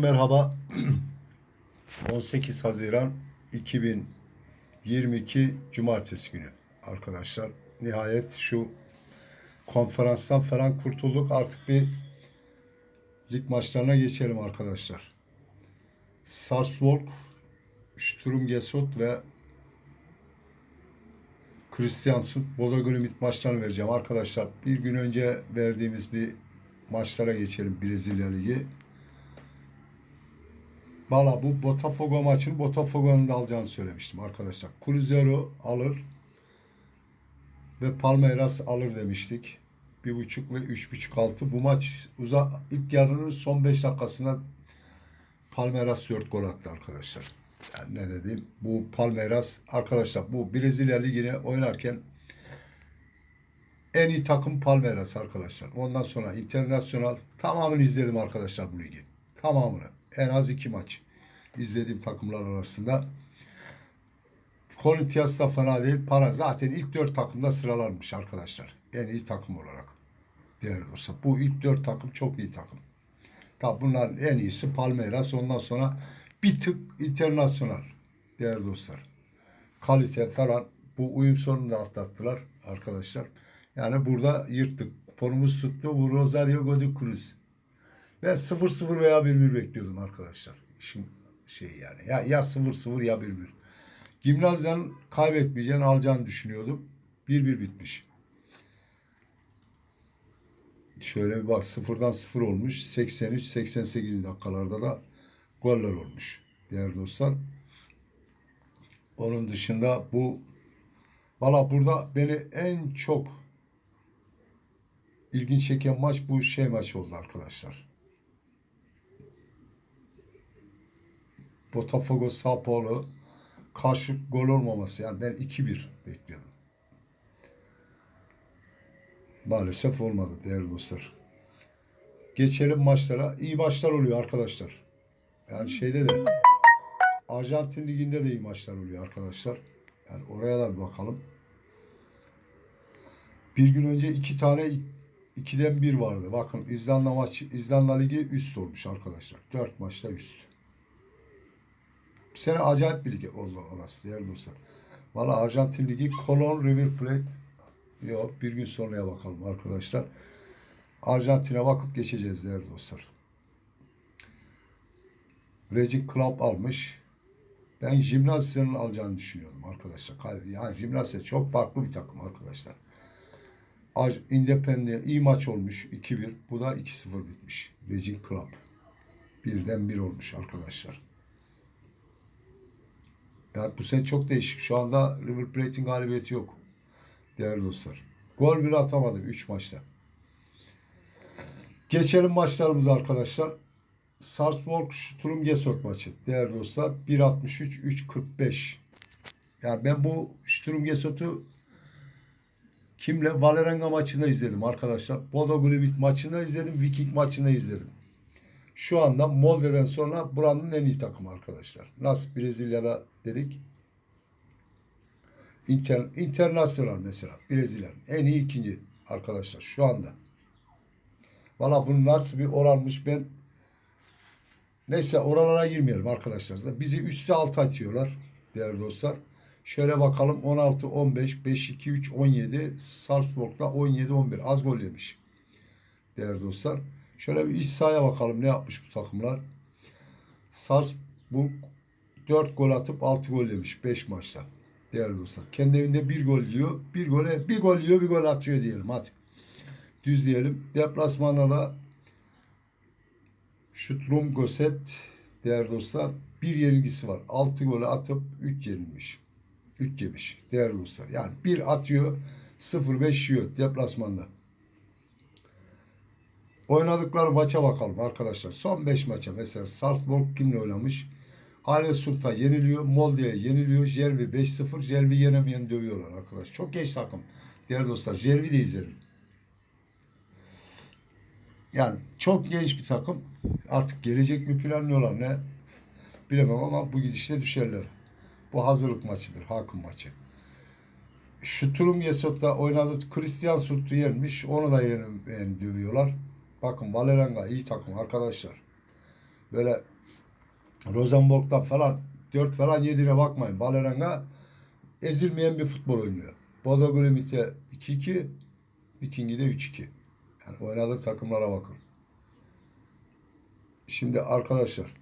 Merhaba. 18 Haziran 2022 Cumartesi günü arkadaşlar. Nihayet şu konferanstan falan kurtulduk. Artık bir lig maçlarına geçelim arkadaşlar. Sarpsborg, Sturm Gessot ve Kristiansund Bodo Glimt maçlarını vereceğim arkadaşlar. Bir gün önce verdiğimiz bir maçlara geçelim Brezilya Ligi. Valla bu Botafogo maçını Botafogo'nun da alacağını söylemiştim arkadaşlar. Cruzeiro alır ve Palmeiras alır demiştik. Bir buçuk ve üç buçuk altı. Bu maç uza ilk yarının son beş dakikasında Palmeiras dört gol attı arkadaşlar. Yani ne dedim? Bu Palmeiras arkadaşlar bu Brezilya Ligi'ne oynarken en iyi takım Palmeiras arkadaşlar. Ondan sonra internasyonal tamamını izledim arkadaşlar bu ligi. Tamamını. En az iki maç izlediğim takımlar arasında. Corinthians da fena değil. Para zaten ilk dört takımda sıralanmış arkadaşlar. En iyi takım olarak. Değerli dostlar. Bu ilk dört takım çok iyi takım. Tabi bunların en iyisi Palmeiras. Ondan sonra bir tık internasyonel. Değerli dostlar. Kalite falan. Bu uyum sorununu da atlattılar arkadaşlar. Yani burada yırttık. Kuponumuz tuttu. Bu Rosario Godoy Ve 0-0 veya 1-1 bekliyordum arkadaşlar. Şimdi şey yani. Ya, ya 0-0 ya 1-1. Gimnazya'nın kaybetmeyeceğini alacağını düşünüyordum. 1-1 bitmiş. Şöyle bir bak sıfırdan sıfır olmuş. 83-88 dakikalarda da goller olmuş. Değerli dostlar. Onun dışında bu valla burada beni en çok ilginç çeken maç bu şey maç oldu arkadaşlar. Botafogo Sao Paulo karşı gol olmaması. Yani ben 2-1 bekliyordum. Maalesef olmadı değerli dostlar. Geçelim maçlara. İyi maçlar oluyor arkadaşlar. Yani şeyde de Arjantin Ligi'nde de iyi maçlar oluyor arkadaşlar. Yani oraya da bir bakalım. Bir gün önce iki tane ikiden bir vardı. Bakın İzlanda maçı İzlanda Ligi üst olmuş arkadaşlar. Dört maçta üst. Bu sene acayip bir lig oldu orası değerli dostlar. Valla Arjantin Ligi Colon River Plate yok bir gün sonraya bakalım arkadaşlar. Arjantin'e bakıp geçeceğiz değerli dostlar. Racing Club almış. Ben Jimnasya'nın alacağını düşünüyordum arkadaşlar. Yani Jimnasya çok farklı bir takım arkadaşlar. Independent iyi maç olmuş 2-1. Bu da 2-0 bitmiş. Racing Club. Birden bir olmuş arkadaşlar. Yani bu sene çok değişik. Şu anda River Plate'in galibiyeti yok. Değerli dostlar. Gol bile atamadı 3 maçta. Geçelim maçlarımıza arkadaşlar. Sarpsborg Sturm Gessot maçı. Değerli dostlar 1.63 3.45. Yani ben bu Sturm Gessot'u kimle? Valerenga maçında izledim arkadaşlar. Bodo Glimt maçında izledim. Viking maçında izledim. Şu anda Molde'den sonra buranın en iyi takımı arkadaşlar. Nasıl Brezilya'da dedik. Inter, internasyonel mesela Brezilya'nın en iyi ikinci arkadaşlar şu anda. Valla bu nasıl bir oranmış ben neyse oralara girmeyelim arkadaşlar. Bizi üstü altı atıyorlar değerli dostlar. Şöyle bakalım 16 15 5 2 3 17 Salzburg'da 17 11 az gol yemiş. Değerli dostlar. Şöyle bir iç sahaya bakalım ne yapmış bu takımlar. Salzburg 4 gol atıp 6 gol yemiş 5 maçta. Değerli dostlar. Kendi evinde bir gol yiyor. Bir gole bir gol yiyor bir gol atıyor diyelim hadi. Düz diyelim. Deplasmanda da Şutrum Goset değerli dostlar bir yenilgisi var. 6 golü atıp 3 yenilmiş. 3 yemiş değerli dostlar. Yani bir atıyor 0-5 yiyor deplasmanda. Oynadıkları maça bakalım arkadaşlar. Son 5 maça mesela Salzburg kimle oynamış? Aile Sultan yeniliyor. Molde'ye yeniliyor. Jervi 5-0. Jervi yenemeyen dövüyorlar arkadaş. Çok genç takım. Değerli dostlar Jervi de izledim. Yani çok genç bir takım. Artık gelecek mi planlıyorlar ne? Bilemem ama bu gidişte düşerler. Bu hazırlık maçıdır. Hakim maçı. Şuturum Yesot'ta oynadı. Christian Suttu yenmiş. Onu da yen, yen dövüyorlar. Bakın Valerenga iyi takım arkadaşlar. Böyle Rosenborg'dan falan 4 falan yediğine bakmayın. Baleranga ezilmeyen bir futbol oynuyor. Bodo Glimit'e 2-2, Viking'de 3-2. Yani oynadığı takımlara bakın. Şimdi arkadaşlar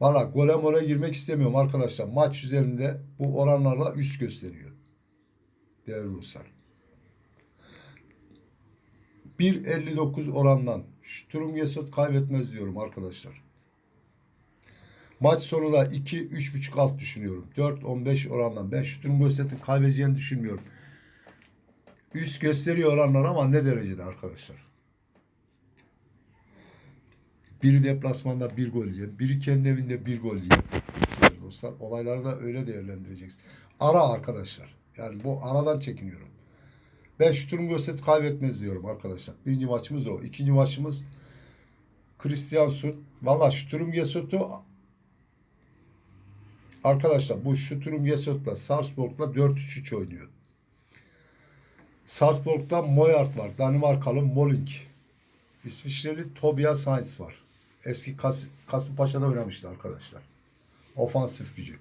valla gole mole girmek istemiyorum arkadaşlar. Maç üzerinde bu oranlarla üst gösteriyor. Değerli dostlar. 1.59 orandan Yesot kaybetmez diyorum arkadaşlar. Maç sonu da 2 3.5 alt düşünüyorum. 4 15 orandan. Ben Yesot'un kaybedeceğini düşünmüyorum. Üst gösteriyor oranlar ama ne derecede arkadaşlar? Biri deplasmanda bir gol yiyen, biri kendi evinde bir gol yiyen. Dostlar olayları da öyle değerlendireceksin. Ara arkadaşlar. Yani bu aradan çekiniyorum. Ben Sturm Gosset kaybetmez diyorum arkadaşlar. Birinci maçımız o. İkinci maçımız Christiansun. Valla Sturm Gosset'u arkadaşlar bu Sturm Gosset'la Sarpsborg'la 4-3-3 oynuyor. Sarpsborg'da Moyart var. Danimarkalı Molink. İsviçreli Tobias Heinz var. Eski Kas Kasımpaşa'da oynamıştı arkadaşlar. Ofansif gücü.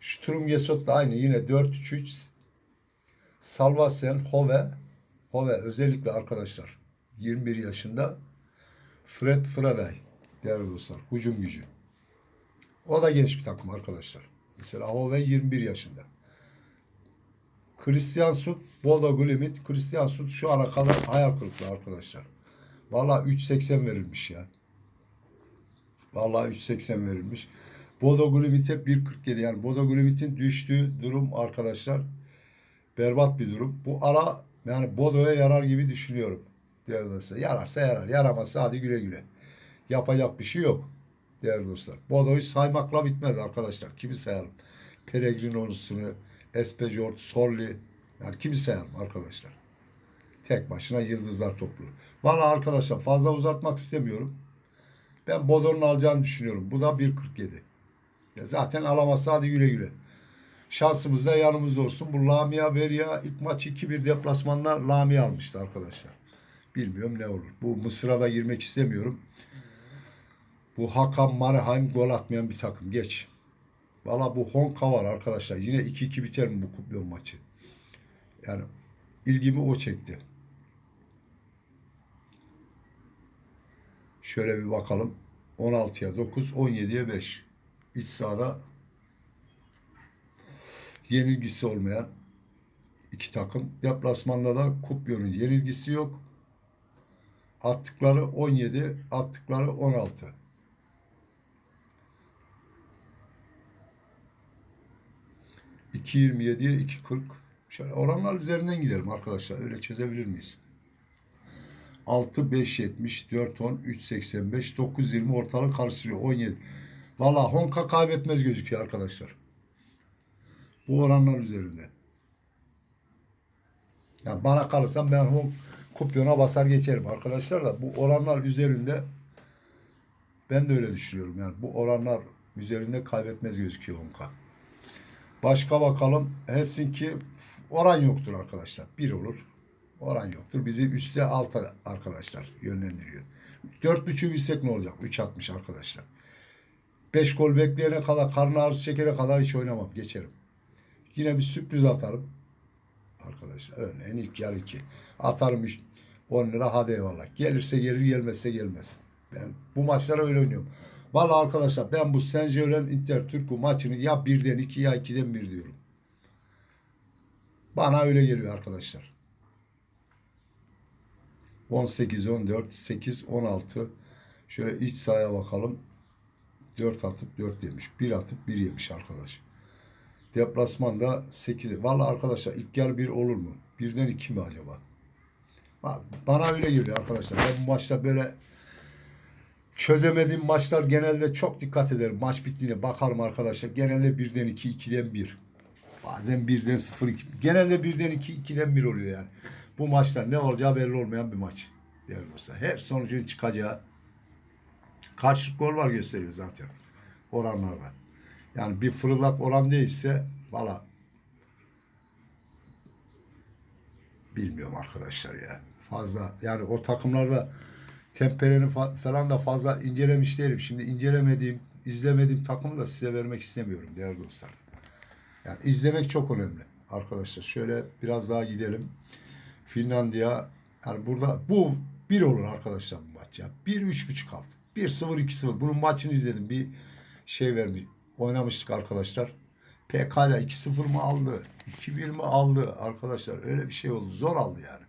Sturm da aynı yine 4-3-3 Salvasen Hove Hove özellikle arkadaşlar 21 yaşında Fred Fraday değerli dostlar hücum gücü. O da genç bir takım arkadaşlar. Mesela Hove 21 yaşında. Christian Sut, Bodo Glimit. Christian Sut şu ana kadar hayal kırıklığı arkadaşlar. Valla 3.80 verilmiş ya. Vallahi 3.80 verilmiş. Bodo Glimit'e 1.47 yani Bodo Glimit'in düştüğü durum arkadaşlar berbat bir durum. Bu ara yani Bodo'ya yarar gibi düşünüyorum. Değerli dostlar. Yararsa yarar. Yaramazsa hadi güle güle. Yapacak bir şey yok. Değerli dostlar. Bodo'yu saymakla bitmez arkadaşlar. Kimi sayalım? Peregrino'sunu, Espejord, Sorli. Yani kimi sayalım arkadaşlar? Tek başına yıldızlar toplu. Valla arkadaşlar fazla uzatmak istemiyorum. Ben Bodo'nun alacağını düşünüyorum. Bu da 1.47. Ya zaten alamazsa hadi güle güle. Şansımız da yanımızda olsun. Bu Lamia Veria ilk maç 2-1 deplasmanda Lamia almıştı arkadaşlar. Bilmiyorum ne olur. Bu Mısır'a da girmek istemiyorum. Bu Hakan Marheim gol atmayan bir takım. Geç. Valla bu Honka var arkadaşlar. Yine 2-2 biter mi bu kupyon maçı? Yani ilgimi o çekti. Şöyle bir bakalım. 16'ya 9, 17'ye 5. İç sahada yenilgisi olmayan iki takım. Deplasmanda da Kupyon'un yenilgisi yok. Attıkları 17, attıkları 16. İki yirmi yediye iki kırk. Şöyle oranlar üzerinden gidelim arkadaşlar. Öyle çözebilir miyiz? 6, 5, 70, 4, 10, 3, 85, 9, 20 ortalık karıştırıyor. 17. Valla Honka kaybetmez gözüküyor arkadaşlar. Bu oranlar üzerinde. Ya bana kalırsa ben o kupyona basar geçerim arkadaşlar da bu oranlar üzerinde ben de öyle düşünüyorum. Yani bu oranlar üzerinde kaybetmez gözüküyor Honka. Başka bakalım. Helsinki oran yoktur arkadaşlar. Bir olur. Oran yoktur. Bizi üstte alta arkadaşlar yönlendiriyor. 4.5'ü bilsek ne olacak? 3.60 arkadaşlar. 5 gol bekleyene kadar, karnı ağrısı çekene kadar hiç oynamam. Geçerim. Yine bir sürpriz atarım. Arkadaşlar örneğin ilk yarı iki. Atarım 10 lira hadi eyvallah. Gelirse gelir gelmezse gelmez. Ben bu maçlara öyle oynuyorum. Vallahi arkadaşlar ben bu Senjören Inter Türk bu maçını ya birden iki ya ikiden bir diyorum. Bana öyle geliyor arkadaşlar. 18, 14, 8, 16. Şöyle iç sahaya bakalım. 4 atıp 4 yemiş. 1 atıp 1 yemiş arkadaş. Deplasmanda 8. Valla arkadaşlar ilk yarı 1 olur mu? Birden 2 mi acaba? Ba- Bana öyle geliyor arkadaşlar. Ben bu maçta böyle çözemediğim maçlar genelde çok dikkat ederim. Maç bittiğine bakarım arkadaşlar. Genelde birden 2, 2'den 1. Bazen birden 0, 2. Genelde birden 2, 2'den 1 oluyor yani. Bu maçlar ne olacağı belli olmayan bir maç. Değerli dostlar. Her sonucun çıkacağı karşılık gol var gösteriyor zaten oranlarda. Yani bir fırlak oran değilse valla bilmiyorum arkadaşlar ya. Fazla yani o takımlarda tempereni fa- falan da fazla incelemiş değilim. Şimdi incelemediğim, izlemediğim takımı da size vermek istemiyorum değerli dostlar. Yani izlemek çok önemli arkadaşlar. Şöyle biraz daha gidelim. Finlandiya yani burada bu bir olur arkadaşlar bu maç ya. 1 3.5 altı. 1-0 2-0. Bunun maçını izledim. Bir şey vermiş. Oynamıştık arkadaşlar. PK'la 2-0 mı aldı? 2-1 mi aldı? Arkadaşlar öyle bir şey oldu. Zor aldı yani.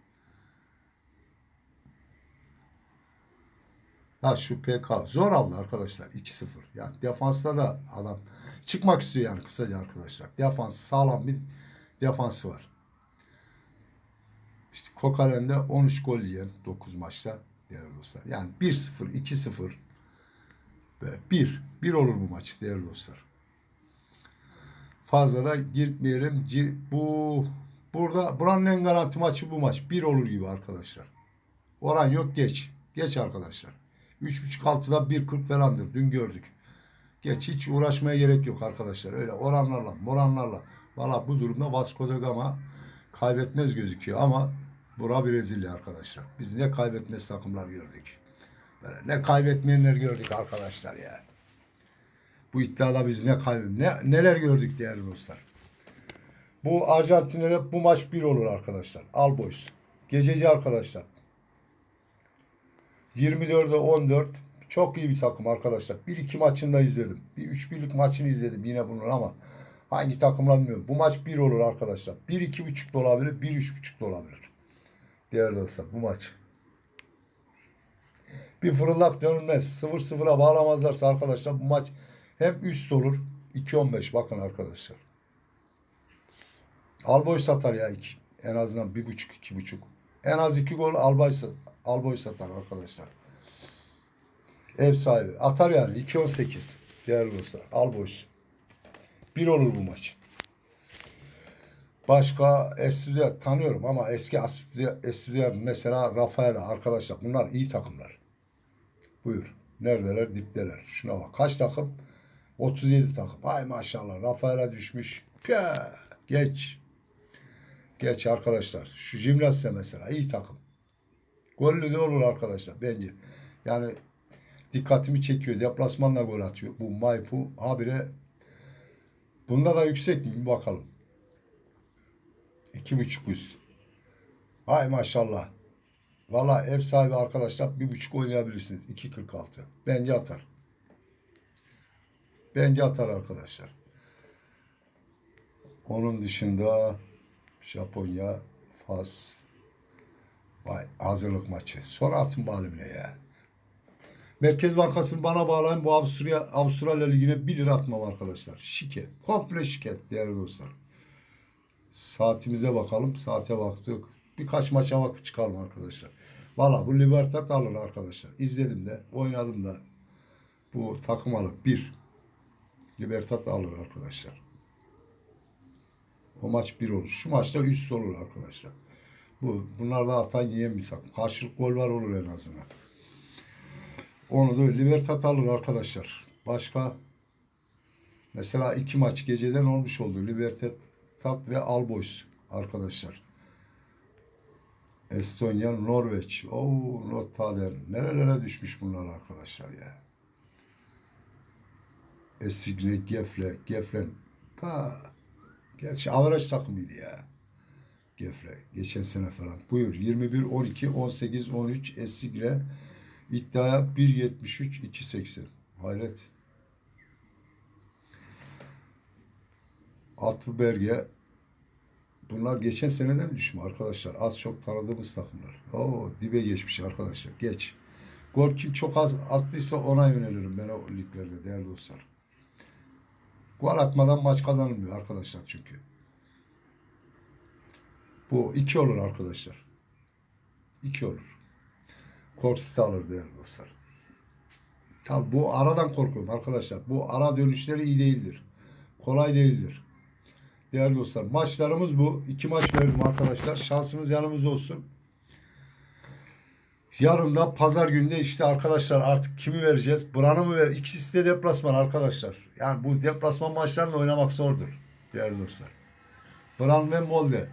Ha şu PK zor aldı arkadaşlar 2-0. Yani defansta da adam çıkmak istiyor yani kısaca arkadaşlar. Defans sağlam bir defansı var. İşte Kokalen'de 13 gol yiyen 9 maçta değerli dostlar. Yani 1-0, 2-0 ve 1. 1 olur bu maç değerli dostlar. Fazla da girmeyelim. Bu burada buranın en garanti maçı bu maç. 1 olur gibi arkadaşlar. Oran yok geç. Geç arkadaşlar. 3.5 altıda 1.40 falandır. Dün gördük. Geç hiç uğraşmaya gerek yok arkadaşlar. Öyle oranlarla, moranlarla. Valla bu durumda Vasco da Gama kaybetmez gözüküyor ama bura Brezilya arkadaşlar. Biz ne kaybetmez takımlar gördük. Ne kaybetmeyenler gördük arkadaşlar ya. Bu iddiada biz ne kaybet ne, neler gördük değerli dostlar. Bu Arjantin'de bu maç bir olur arkadaşlar. Al boys. Gececi arkadaşlar. 24'e 14 çok iyi bir takım arkadaşlar. Bir iki maçını da izledim. Bir üç birlik maçını izledim yine bunun ama hangi takımlar bilmiyorum. Bu maç bir olur arkadaşlar. Bir iki buçuk da olabilir. Bir üç buçuk da olabilir. Değerli dostlar bu maç. Bir fırıldak dönülmez. 0-0'a bağlamazlarsa arkadaşlar bu maç hem üst olur. 2-15 bakın arkadaşlar. Alboy satar ya iki. En azından bir buçuk, iki buçuk. En az iki gol Albay Alboy satar arkadaşlar. Ev sahibi. Atar yani. 2-18. Değerli dostlar. Alboys. Bir olur bu maç. Başka Estüdya tanıyorum ama eski Estüdya mesela Rafaela arkadaşlar. Bunlar iyi takımlar. Buyur. Neredeler? Dipteler. Şuna bak. Kaç takım? 37 takım. Ay maşallah. Rafaela düşmüş. Pya. Geç. Geç arkadaşlar. Şu Jimnasya mesela iyi takım. Gollü de olur arkadaşlar bence. Yani dikkatimi çekiyor. Deplasmanla gol atıyor. Bu Maypu habire bunda da yüksek mi? Bakalım. İki buçuk üst. Hay maşallah. Valla ev sahibi arkadaşlar bir buçuk oynayabilirsiniz. 2.46. Bence atar. Bence atar arkadaşlar. Onun dışında Japonya, Fas. Vay hazırlık maçı. Sonra atın bari bile ya. Merkez Bankası'nı bana bağlayın. Bu Avusturya, Avustralya Ligi'ne 1 lira atmam arkadaşlar. Şike. Komple şirket değerli dostlar. Saatimize bakalım. Saate baktık. Birkaç maça bakıp çıkalım arkadaşlar. Valla bu Libertad alır arkadaşlar. İzledim de oynadım da. Bu takım alır. Bir. Libertad alır arkadaşlar. O maç bir olur. Şu maçta üst olur arkadaşlar. Bu bunlarda atan yiyen bir takım. Karşılık gol var olur en azından. Onu da Libertad alır arkadaşlar. Başka mesela iki maç geceden olmuş oldu. Libertad ve Alboys arkadaşlar. Estonya, Norveç. Oo, Notader. Nerelere düşmüş bunlar arkadaşlar ya. Esigne, Gefle, Geflen. Pa. Gerçi averaj takımıydı ya. Gefle. Geçen sene falan. Buyur. 21, 12, 18, 13 Esigre iddiaya 1.73, 2.80. Hayret. Atlıberge bunlar geçen seneden düşme arkadaşlar. Az çok tanıdığımız takımlar. Oo dibe geçmiş arkadaşlar. Geç. Gol kim çok az attıysa ona yönelirim ben o liglerde değerli dostlar. Gol atmadan maç kazanılmıyor arkadaşlar çünkü. Bu iki olur arkadaşlar. İki olur. Korsit alır değerli dostlar. Tabi bu aradan korkuyorum arkadaşlar. Bu ara dönüşleri iyi değildir. Kolay değildir. Değerli dostlar maçlarımız bu. İki maç verdim arkadaşlar. Şansımız yanımızda olsun. Yarın da pazar günde işte arkadaşlar artık kimi vereceğiz? Bran'ı mı ver? İkisi de deplasman arkadaşlar. Yani bu deplasman maçlarını oynamak zordur. Değerli dostlar. Bran ve Molde.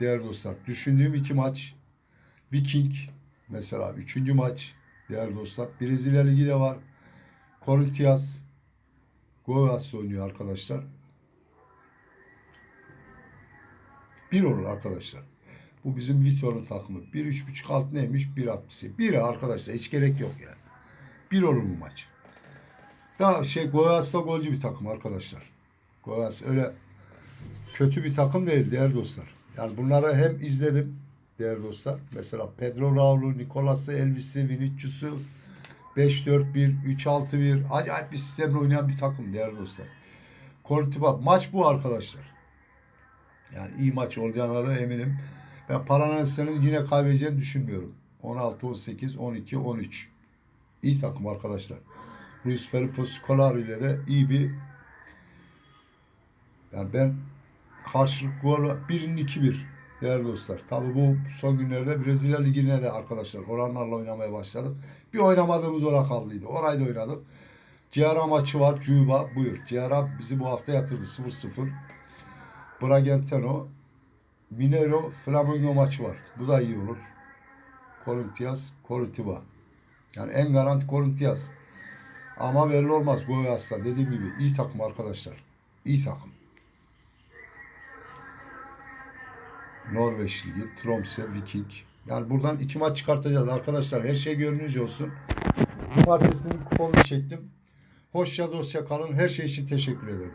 Değerli dostlar. Düşündüğüm iki maç. Viking Mesela üçüncü maç değerli dostlar. Brezilya Ligi de var. Corinthians Goias'la oynuyor arkadaşlar. Bir olur arkadaşlar. Bu bizim Vitor'un takımı. 1.3.5 alt neymiş? 1.60. Bir arkadaşlar hiç gerek yok yani. Bir olur bu maç. Daha şey Goias da golcü bir takım arkadaşlar. Goias öyle kötü bir takım değil değerli dostlar. Yani bunları hem izledim değerli dostlar. Mesela Pedro Raul'u, Nicolas'ı, Elvis'i, Vinicius'u 5-4-1, 3-6-1 acayip bir sistemle oynayan bir takım değerli dostlar. Koritiba maç bu arkadaşlar. Yani iyi maç olacağına da eminim. Ben Paranense'nin yine kaybedeceğini düşünmüyorum. 16, 18, 12, 13. İyi takım arkadaşlar. Luis Felipe Scolari ile de iyi bir yani ben karşılık gol birinin 2-1 değerli dostlar. Tabi bu son günlerde Brezilya Ligi'ne de arkadaşlar oranlarla oynamaya başladık. Bir oynamadığımız oran kaldıydı. Orayı da oynadık. Ciara maçı var. Cuba buyur. Ciara bizi bu hafta yatırdı 0-0. Bragantino Mineiro Flamengo maçı var. Bu da iyi olur. Corinthians, Coritiba. Yani en garanti Corinthians. Ama belli olmaz Goias'ta. Dediğim gibi iyi takım arkadaşlar. İyi takım. Norveç Ligi, Tromsø, Viking. Yani buradan iki maç çıkartacağız arkadaşlar. Her şey gönlünüzce olsun. Cumartesinin kuponunu çektim. Hoşça dostça kalın. Her şey için teşekkür ederim.